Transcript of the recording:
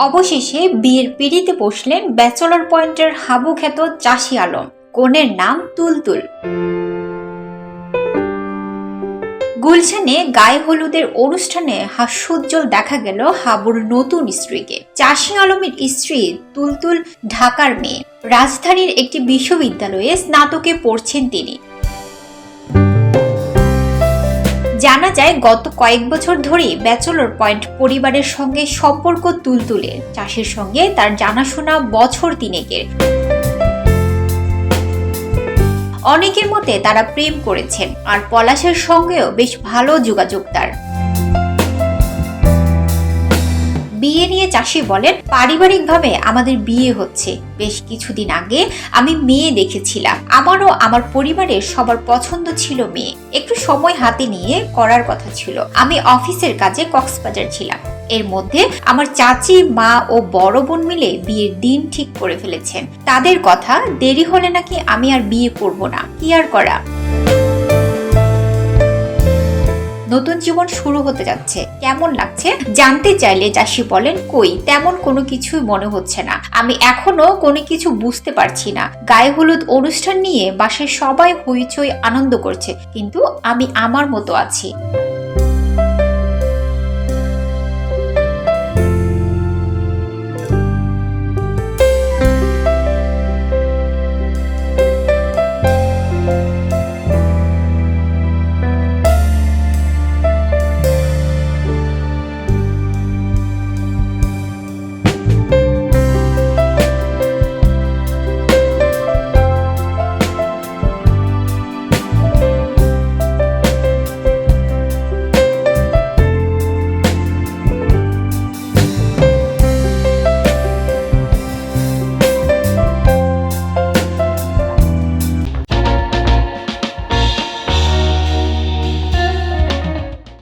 অবশেষে বিয়ের পিড়িতে বসলেন ব্যাচেলর পয়েন্টের হাবু খ্যাত চাষি আলম। কনের নাম তুলতুল। গুলশানে গায়ে হলুদের অনুষ্ঠানে হাস্যোজ্জ্বল দেখা গেল হাবুর নতুন স্ত্রীকে। চাষি আলমের স্ত্রী তুলতুল ঢাকার মেয়ে। রাজধানীর একটি বিশ্ববিদ্যালয়ে স্নাতকে পড়ছেন তিনি। জানা যায়, গত কয়েক বছর ধরেই ব্যাচেলর পয়েন্ট পরিবারের সঙ্গে সম্পর্ক তুলতুলে। চাষের সঙ্গে তার জানাশোনা বছর তিনেকের। অনেকের মতে তারা প্রেম করেছেন, আর পলাশের সঙ্গেও বেশ ভালো যোগাযোগ তার। বিয়ে নিয়ে চাষি বলেন, পারিবারিকভাবে আমাদের বিয়ে হচ্ছে। বেশ কিছুদিন আগে আমি মেয়ে দেখেছিলাম। আমারও আমার পরিবারের সবার পছন্দ ছিল মেয়ে। একটু সময় হাতে নিয়ে করার কথা ছিল। আমি অফিসের কাজে কক্সবাজার ছিলাম। এর মধ্যে আমার চাচি, মা ও বড় বোন মিলে বিয়ের দিন ঠিক করে ফেলেছেন। তাদের কথা দেরি হলে নাকি আমি আর বিয়ে করব না। কি আর করা? নতুন জীবন শুরু হতে যাচ্ছে। কেমন লাগছে? জানতে চাইলে চাষি বলেন, কই? তেমন কোনো কিছুই মনে হচ্ছে না। আমি এখনও কোনো কিছু বুঝতে পারছি না। গায়ে হলুদ অনুষ্ঠান নিয়ে বাসায় সবাই হইচই আনন্দ করছে, কিন্তু আমি আমার মতো আছি।